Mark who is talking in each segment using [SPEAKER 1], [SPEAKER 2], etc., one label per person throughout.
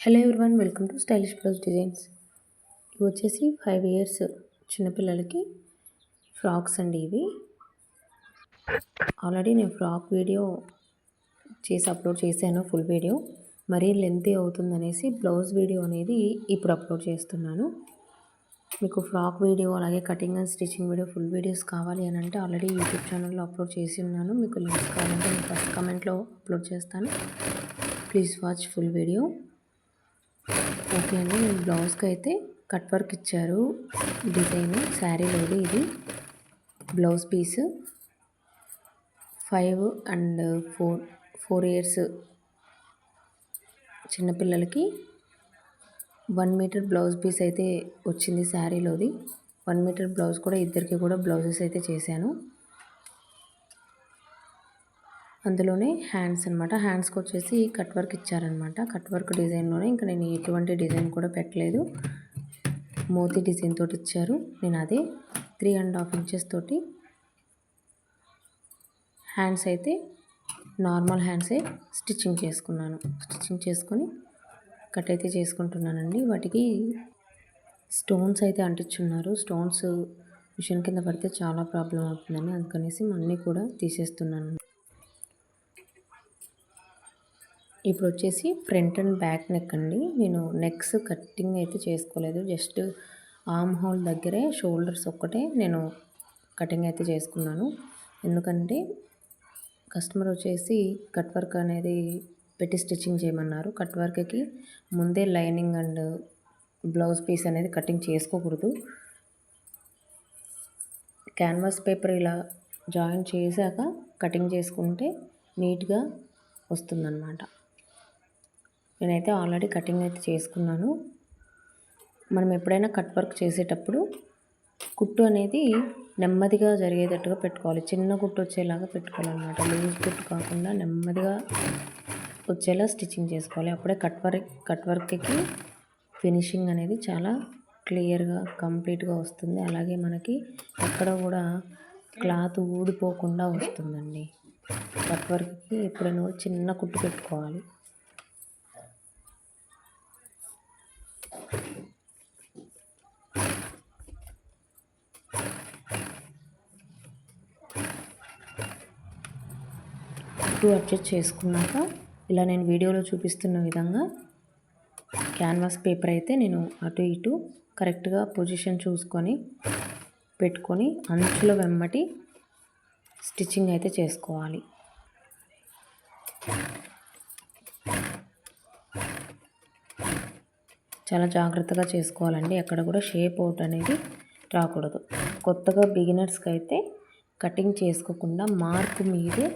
[SPEAKER 1] Hello everyone welcome to stylish blouse designs ఇవి వచ్చేసి five years చిన్నపిల్లలకి ఫ్రాక్స్ అండి ఇవి. ఆల్రెడీ నేను ఫ్రాక్ వీడియో చేసి అప్లోడ్ చేశాను ఫుల్ వీడియో మరీ లెంతీ అవుతుందనేసి బ్లౌజ్ వీడియో అనేది ఇప్పుడు అప్లోడ్ చేస్తున్నాను. మీకు ఫ్రాక్ వీడియో అలాగే cutting and stitching video full videos కావాలి అని అంటే ఆల్రెడీ యూట్యూబ్ ఛానల్లో అప్లోడ్ చేసి ఉన్నాను. మీకు లింక్స్ కావాలంటే నేను ఫస్ట్ కమెంట్లో అప్లోడ్ చేస్తాను. Please watch full video okay అండి నేను బ్లౌజ్కి అయితే కట్ వర్క్ ఇచ్చారు. డిజైన్ శారీలోది ఇది. Blouse piece five and four four years చిన్నపిల్లలకి వన్ మీటర్ బ్లౌజ్ పీస్ అయితే వచ్చింది శారీలోది. వన్ మీటర్ బ్లౌజ్ కూడా ఇద్దరికి కూడా బ్లౌజెస్ అయితే చేశాను. అందులోనే హ్యాండ్స్ అనమాట హ్యాండ్స్కి వచ్చేసి కట్ వర్క్ ఇచ్చారనమాట కట్ వర్క్ డిజైన్లోనే ఇంకా నేను ఎటువంటి డిజైన్ కూడా పెట్టలేదు. మోతీ డిజైన్ తోటి ఇచ్చారు. నేను అదే త్రీ అండ్ హాఫ్ ఇంచెస్ తోటి హ్యాండ్స్ అయితే నార్మల్ హ్యాండ్సే స్టిచ్చింగ్ చేసుకున్నాను. స్టిచ్చింగ్ చేసుకొని కట్ అయితే చేసుకుంటున్నానండి. వాటికి స్టోన్స్ అయితే అంటించున్నారు. స్టోన్స్ మిషన్ కింద పడితే చాలా ప్రాబ్లం అవుతుందని అందుకనేసి అన్నీ కూడా తీసేస్తున్నాను. ఇప్పుడు వచ్చేసి ఫ్రంట్ అండ్ బ్యాక్ నెక్ అండి. నేను నెక్స్ కట్టింగ్ అయితే చేసుకోలేదు. జస్ట్ ఆర్మ్ హోల్ దగ్గరే షోల్డర్స్ ఒక్కటే నేను కటింగ్ అయితే చేసుకున్నాను. ఎందుకంటే కస్టమర్ వచ్చేసి కట్ వర్క్ అనేది పెట్టి స్టిచ్చింగ్ చేయమన్నారు. కట్ వర్క్కి ముందే లైనింగ్ అండ్ బ్లౌజ్ పీస్ అనేది కటింగ్ చేసుకోకూడదు. క్యాన్వాస్ పేపర్ ఇలా జాయిన్ చేశాక కటింగ్ చేసుకుంటే నీట్గా వస్తుందన్నమాట. నేనైతే ఆల్రెడీ కటింగ్ అయితే చేసుకున్నాను. మనం ఎప్పుడైనా కట్ వర్క్ చేసేటప్పుడు కుట్టు అనేది నెమ్మదిగా జరిగేటట్టుగా పెట్టుకోవాలి. చిన్న కుట్టు వచ్చేలాగా పెట్టుకోవాలన్నమాట. లూజ్ కుట్టు కాకుండా నెమ్మదిగా వచ్చేలా స్టిచ్చింగ్ చేసుకోవాలి. అప్పుడే కట్ వర్క్ కట్ వర్క్కి ఫినిషింగ్ అనేది చాలా క్లియర్గా కంప్లీట్గా వస్తుంది. అలాగే మనకి ఎక్కడ కూడా క్లాత్ ఊడిపోకుండా వస్తుందండి. కట్ వర్క్కి ఎప్పుడైనా చిన్న కుట్టు పెట్టుకోవాలి. టూ అడ్జస్ట్ చేసుకున్నాక ఇలా నేను వీడియోలో చూపిస్తున్న విధంగా క్యాన్వాస్ పేపర్ అయితే నేను అటు ఇటు కరెక్ట్గా పొజిషన్ చూసుకొని పెట్టుకొని అంచుల వెమ్మటి స్టిచ్చింగ్ అయితే చేసుకోవాలి. చాలా జాగ్రత్తగా చేసుకోవాలండి. ఎక్కడ కూడా షేప్ అవుట్ అనేది రాకూడదు. కొత్తగా బిగినర్స్కి అయితే కటింగ్ చేసుకోకుండా మార్క్ మీదే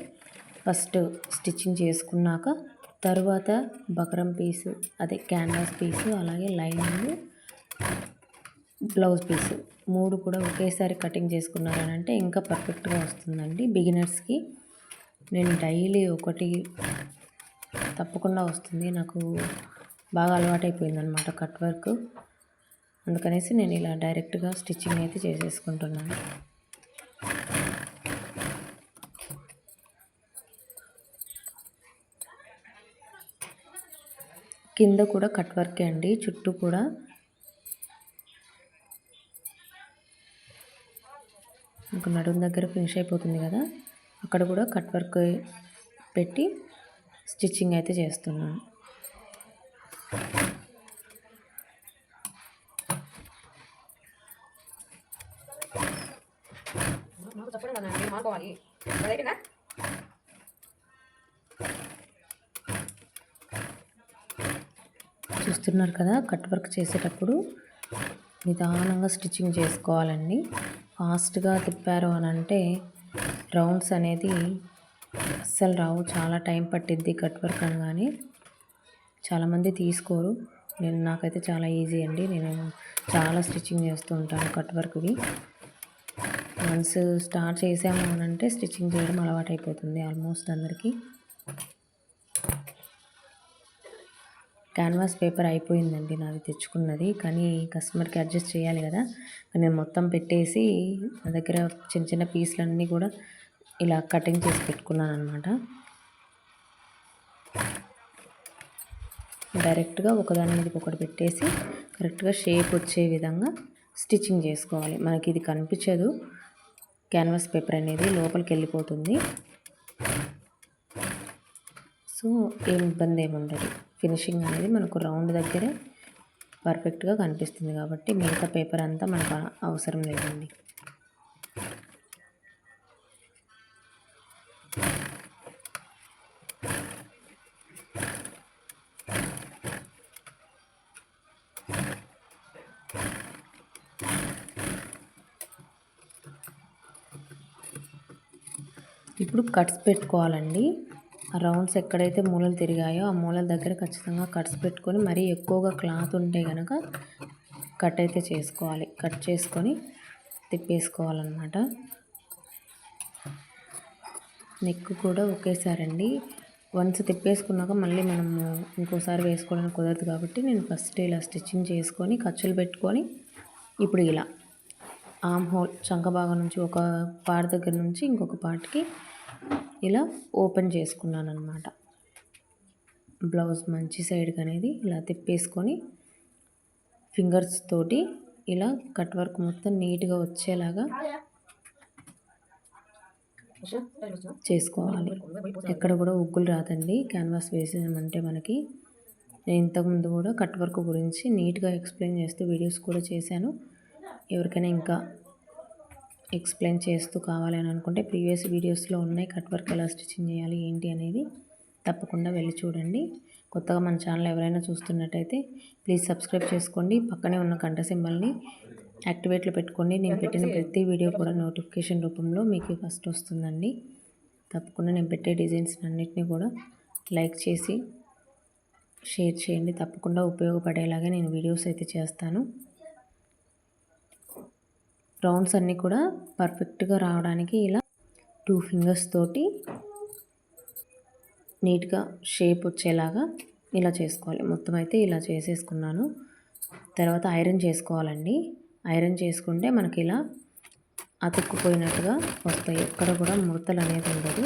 [SPEAKER 1] ఫస్ట్ స్టిచ్చింగ్ చేసుకున్నాక తర్వాత బకరం పీసు అదే క్యాన్వాస్ పీసు అలాగే లైనింగ్ బ్లౌజ్ పీసు మూడు కూడా ఒకేసారి కటింగ్ చేసుకున్నారని అంటే ఇంకా పర్ఫెక్ట్గా వస్తుందండి. బిగినర్స్కి నేను డైలీ ఒకటి తప్పకుండా వస్తుంది. నాకు బాగా అలవాటైపోయిందనమాట కట్ వర్క్. అందుకనేసి నేను ఇలా డైరెక్ట్గా స్టిచ్చింగ్ అయితే చేసేసుకుంటున్నాను. కింద కూడా కట్ వర్కే అండి చుట్టూ కూడా. ఇంకా నడుము దగ్గర ఫినిష్ అయిపోతుంది కదా అక్కడ కూడా కట్ వర్క్ పెట్టి స్టిచ్చింగ్ అయితే చేస్తున్నాను. చెప్పండి చూస్తున్నారు కదా కట్ వర్క్ చేసేటప్పుడు నిదానంగా స్టిచ్చింగ్ చేసుకోవాలండి. ఫాస్ట్గా తిప్పారు అని అంటే రౌండ్స్ అనేది అస్సలు రావు. చాలా టైం పట్టిద్ది కట్ వర్క్ అనగానే. చాలామంది తీసుకోరు. నేను నాకైతే చాలా ఈజీ అండి. నేను చాలా స్టిచ్చింగ్ చేస్తూ ఉంటాను కట్ వర్క్వి. వన్స్ స్టార్ట్ చేసాము అని అంటే స్టిచ్చింగ్ చేయడం అలవాటు అయిపోతుంది ఆల్మోస్ట్ అందరికీ. క్యాన్వాస్ పేపర్ అయిపోయిందండి నాది తెచ్చుకున్నది కానీ కస్టమర్కి అడ్జస్ట్ చేయాలి కదా. నేను మొత్తం పెట్టేసి నా దగ్గర చిన్న చిన్న పీసులన్నీ కూడా ఇలా కటింగ్ చేసి పెట్టుకున్నాను అనమాట డైరెక్ట్గా ఒకదాని మీద ఒకటి పెట్టేసి కరెక్ట్గా షేప్ వచ్చే విధంగా స్టిచ్చింగ్ చేసుకోవాలి. మనకి ఇది కనిపించదు. క్యాన్వాస్ పేపర్ అనేది లోపలికి వెళ్ళిపోతుంది. సో ఏం ఇబ్బంది ఏమి ఉండదు ఫినిషింగ్ అనేది మనకు రౌండ్ దగ్గరే పర్ఫెక్ట్గా కనిపిస్తుంది కాబట్టి మిగతా పేపర్ అంతా మనకు అవసరం లేదండి. ఇప్పుడు కట్స్ పెట్టుకోవాలండి. రౌండ్స్ ఎక్కడైతే మూలలు తిరిగాయో ఆ మూలల దగ్గర ఖచ్చితంగా కట్స్ పెట్టుకొని మరీ ఎక్కువగా క్లాత్ ఉంటే కనుక కట్ అయితే చేసుకోవాలి. కట్ చేసుకొని తిప్పేసుకోవాలన్నమాట. నెక్ కూడా ఒకేసారండి. వన్స్ తిప్పేసుకున్నాక మళ్ళీ మనము ఇంకోసారి వేసుకోవడానికి కుదరదు కాబట్టి నేను ఫస్ట్ ఇలా స్టిచ్చింగ్ చేసుకొని ఖర్చులు పెట్టుకొని ఇప్పుడు ఇలా. ఆమ్ హోల్ చంక భాగం నుంచి ఒక పార్ట్ దగ్గర నుంచి ఇంకొక పార్ట్కి ఇలా ఓపెన్ చేసుకున్నాను అనమాట బ్లౌజ్ మంచి సైడ్కి అనేది ఇలా తిప్పేసుకొని ఫింగర్స్ తోటి ఇలా కట్ వర్క్ మొత్తం నీట్గా వచ్చేలాగా చేసుకోవాలి. ఎక్కడ కూడా ఉగ్గులు రాదండి. క్యాన్వాస్ వేసామంటే మనకి నేను ఇంతకుముందు కూడా కట్ వర్క్ గురించి నీట్గా ఎక్స్ప్లెయిన్ చేస్తూ వీడియోస్ కూడా చేశాను. ఎవరికైనా ఇంకా ఎక్స్ప్లెయిన్ చేస్తూ కావాలని అనుకుంటే ప్రీవియస్ వీడియోస్లో ఉన్నాయి. కట్ వర్క్ ఎలా స్టిచ్చింగ్ చేయాలి ఏంటి అనేది తప్పకుండా వెళ్ళి చూడండి. కొత్తగా మన ఛానల్ ఎవరైనా చూస్తున్నట్టయితే ప్లీజ్ సబ్స్క్రైబ్ చేసుకోండి. పక్కనే ఉన్న గంట సింబల్ని యాక్టివేట్లో పెట్టుకోండి. నేను పెట్టిన ప్రతి వీడియో కూడా నోటిఫికేషన్ రూపంలో మీకు ఫస్ట్ వస్తుందండి. తప్పకుండా నేను పెట్టే డిజైన్స్ అన్నిటిని కూడా లైక్ చేసి షేర్ చేయండి. తప్పకుండా ఉపయోగపడేలాగా నేను వీడియోస్ అయితే చేస్తాను. రౌండ్స్ అన్నీ కూడా పర్ఫెక్ట్గా రావడానికి ఇలా టూ ఫింగర్స్ తోటి నీట్గా షేప్ వచ్చేలాగా ఇలా చేసుకోవాలి. మొత్తం అయితే ఇలా చేసేసుకున్నాను. తర్వాత ఐరన్ చేసుకోవాలండి. ఐరన్ చేసుకుంటే మనకి ఇలా అతుక్కుపోయినట్టుగా వస్తాయి. ఎక్కడ కూడా ముడతలు అనేది ఉండదు.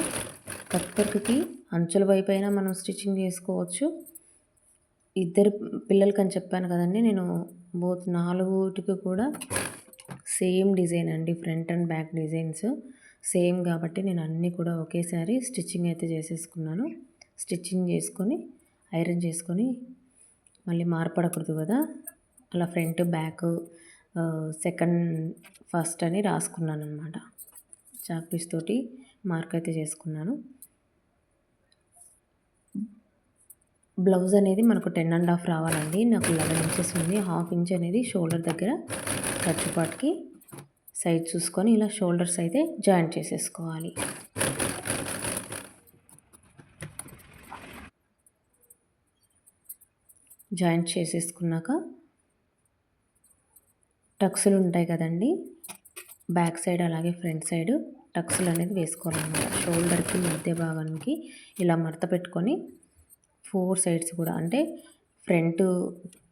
[SPEAKER 1] కత్తర్కి అంచుల వైపు అయినా మనం స్టిచ్చింగ్ చేసుకోవచ్చు. ఇద్దరు పిల్లలకి అని చెప్పాను కదండి నేను బోత్ నాలుగుటికి కూడా సేమ్ డిజైన్ అండి front and back designs. Same కాబట్టి నేను అన్నీ కూడా ఒకేసారి స్టిచ్చింగ్ అయితే చేసేసుకున్నాను. స్టిచ్చింగ్ చేసుకొని ఐరన్ చేసుకొని మళ్ళీ మార్పడకూడదు కదా. అలా ఫ్రంట్ బ్యాక్ సెకండ్ ఫస్ట్ అని రాసుకున్నాను అనమాట చాక్ పీస్ తోటి మార్క్ అయితే చేసుకున్నాను. బ్లౌజ్ అనేది మనకు టెన్ అండ్ హాఫ్ రావాలండి. నాకు లెవెన్ ఇంచెస్ ఉంది. హాఫ్ ఇంచ్ అనేది షోల్డర్ దగ్గర ఖర్చుపాటుకి సైడ్ చూసుకొని ఇలా షోల్డర్స్ అయితే జాయింట్ చేసేసుకోవాలి. జాయింట్ చేసేసుకున్నాక టక్సులు ఉంటాయి కదండి బ్యాక్ సైడ్ అలాగే ఫ్రంట్ సైడ్ టక్సులు అనేది వేసుకోవాలన్నమాట. షోల్డర్కి మధ్య భాగానికి ఇలా మడత పెట్టుకొని ఫోర్ సైడ్స్ కూడా అంటే ఫ్రంట్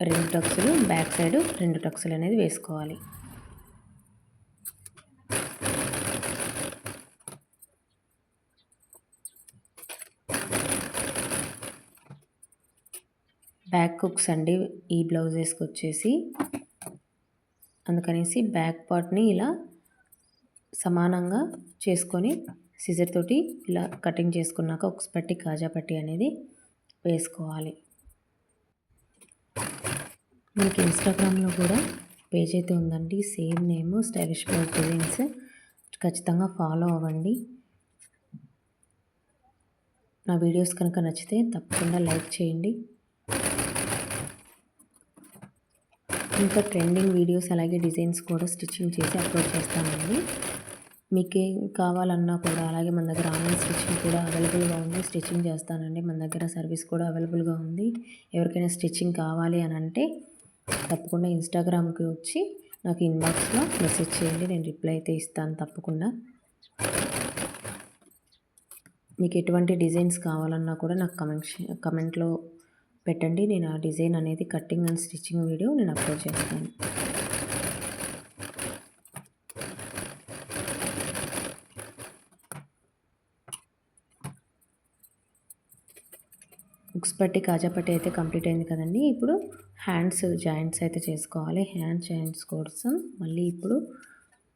[SPEAKER 1] రెండు టక్సులు బ్యాక్ సైడ్ రెండు టక్సులు అనేది వేసుకోవాలి. బ్యాక్ కుక్స్ అండి ఈ బ్లౌజెస్కి వచ్చేసి. అందుకనేసి బ్యాక్ పార్ట్ని ఇలా సమానంగా చేసుకొని సిజర్ తోటి ఇలా కటింగ్ చేసుకున్నాక ఒక పట్టి కాజా పట్టి అనేది వేసుకోవాలి. మనకి ఇన్స్టాగ్రామ్లో కూడా పేజ్ అయితే ఉందండి. Same name stylish blouse designs ఖచ్చితంగా ఫాలో అవ్వండి. నా వీడియోస్ కనుక నచ్చితే తప్పకుండా లైక్ చేయండి. ఇంకా ట్రెండింగ్ వీడియోస్ అలాగే డిజైన్స్ కూడా స్టిచ్చింగ్ చేసి అప్లోడ్ చేస్తానండి. మీకు ఏం కావాలన్నా కూడా అలాగే మన దగ్గర ఆన్లైన్ స్టిచ్చింగ్ కూడా అవైలబుల్గా ఉంది. స్టిచ్చింగ్ చేస్తానండి. మన దగ్గర సర్వీస్ కూడా అవైలబుల్గా ఉంది. ఎవరికైనా స్టిచ్చింగ్ కావాలి అని అంటే తప్పకుండా ఇన్స్టాగ్రామ్కి వచ్చి నాకు ఇన్బాక్స్లో మెసేజ్ చేయండి నేను రిప్లై అయితే ఇస్తాను తప్పకుండా. మీకు ఎటువంటి డిజైన్స్ కావాలన్నా కూడా నాకు కమెంట్ కమెంట్లో పెట్టండి. నేను ఆ డిజైన్ అనేది కటింగ్ అండ్ స్టిచ్చింగ్ వీడియో నేను అప్లోడ్ చేస్తాను. ఉక్స్ పట్టి కాజా పట్టి అయితే కంప్లీట్ అయింది కదండి. ఇప్పుడు హ్యాండ్స్ జాయింట్స్ అయితే చేసుకోవాలి. హ్యాండ్ జాయింట్స్ కోసం మళ్ళీ ఇప్పుడు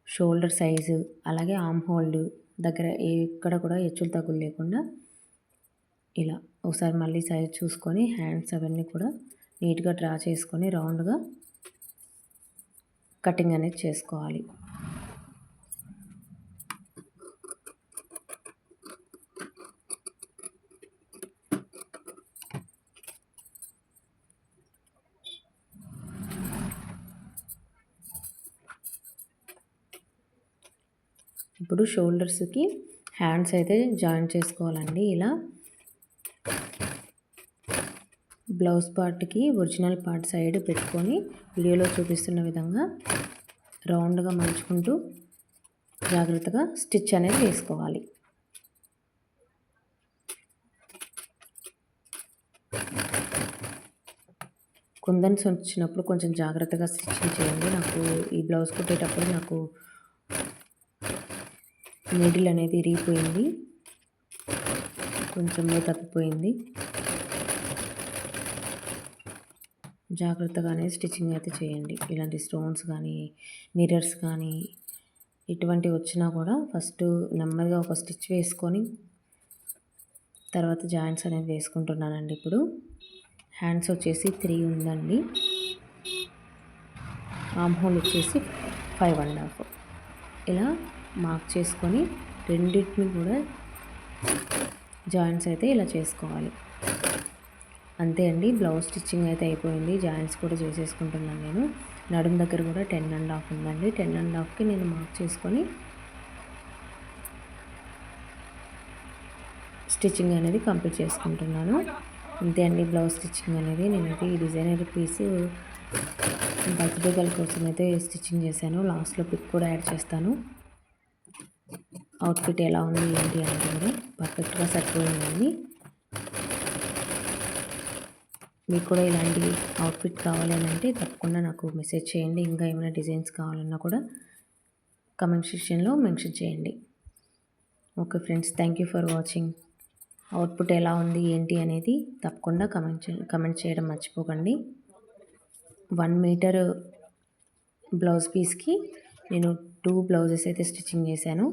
[SPEAKER 1] షోల్డర్ సైజు అలాగే ఆమ్ హోల్డ్ దగ్గర ఎక్కడ కూడా హెచ్చులు తగ్గులు లేకుండా ఇలా ఒకసారి మళ్ళీ సైజ్ చూసుకొని హ్యాండ్స్ అవన్నీ కూడా నీట్గా డ్రా చేసుకొని రౌండ్గా కటింగ్ అనేది చేసుకోవాలి. ఇప్పుడు షోల్డర్స్కి హ్యాండ్స్ అయితే జాయిన్ చేసుకోవాలండి ఇలా. బ్లౌజ్ పార్ట్కి ఒరిజినల్ పార్ట్ సైడ్ పెట్టుకొని వీడియోలో చూపిస్తున్న విధంగా రౌండ్గా మలుచుకుంటూ జాగ్రత్తగా స్టిచ్ అనేది వేసుకోవాలి. కుందన్స్ వచ్చినప్పుడు కొంచెం జాగ్రత్తగా స్టిచ్చింగ్ చేయండి. నాకు ఈ బ్లౌజ్ కుట్టేటప్పుడు నాకు నీడిల్ అనేది ఇరిగిపోయింది. కొంచెం తప్పిపోయింది. జాగ్రత్తగానే స్టిచ్చింగ్ అయితే చేయండి. ఇలాంటి స్టోన్స్ కానీ మిర్రర్స్ కానీ ఇటువంటి వచ్చినా కూడా ఫస్ట్ నెమ్మదిగా ఒక స్టిచ్ వేసుకొని తర్వాత జాయింట్స్ అనేది వేసుకుంటున్నానండి ఇప్పుడు. హ్యాండ్స్ వచ్చేసి త్రీ ఉందండి. ఆమ్ హోల్ వచ్చేసి ఫైవ్ అండ్ హాఫ్. ఇలా మార్క్ చేసుకొని రెండింటిని కూడా జాయింట్స్ అయితే ఇలా చేసుకోవాలి. అంతే అండి బ్లౌజ్ స్టిచ్చింగ్ అయితే అయిపోయింది. జాయింట్స్ కూడా చేసేసుకుంటున్నాను నేను. నడుం దగ్గర కూడా టెన్ అండ్ హాఫ్ ఉందండి. టెన్ అండ్ హాఫ్కి నేను మార్క్ చేసుకొని స్టిచ్చింగ్ అనేది కంప్లీట్ చేసుకుంటున్నాను. అంతే అండి బ్లౌజ్ స్టిచ్చింగ్ అనేది. నేనైతే ఈ డిజైనర్ పీస్ బర్త్డే గల కోసం అయితే స్టిచ్చింగ్ చేశాను. లాస్ట్లో పిక్ కూడా యాడ్ చేస్తాను. అవుట్ఫిట్ ఎలా ఉంది ఏంటి అనేది పర్ఫెక్ట్గా సరిపోయిందండి. మీకు కూడా ఇలాంటి అవుట్ఫిట్ కావాలని అంటే తప్పకుండా నాకు మెసేజ్ చేయండి. ఇంకా ఏమైనా డిజైన్స్ కావాలన్నా కూడా కమెంట్ సెక్షన్లో మెన్షన్ చేయండి. Okay friends thank you for watching. Output ఎలా ఉంది ఏంటి అనేది తప్పకుండా కమెంట్ కమెంట్ చేయడం మర్చిపోకండి. వన్ మీటర్ బ్లౌజ్ పీస్కి నేను టూ బ్లౌజెస్ అయితే స్టిచ్చింగ్ చేశాను.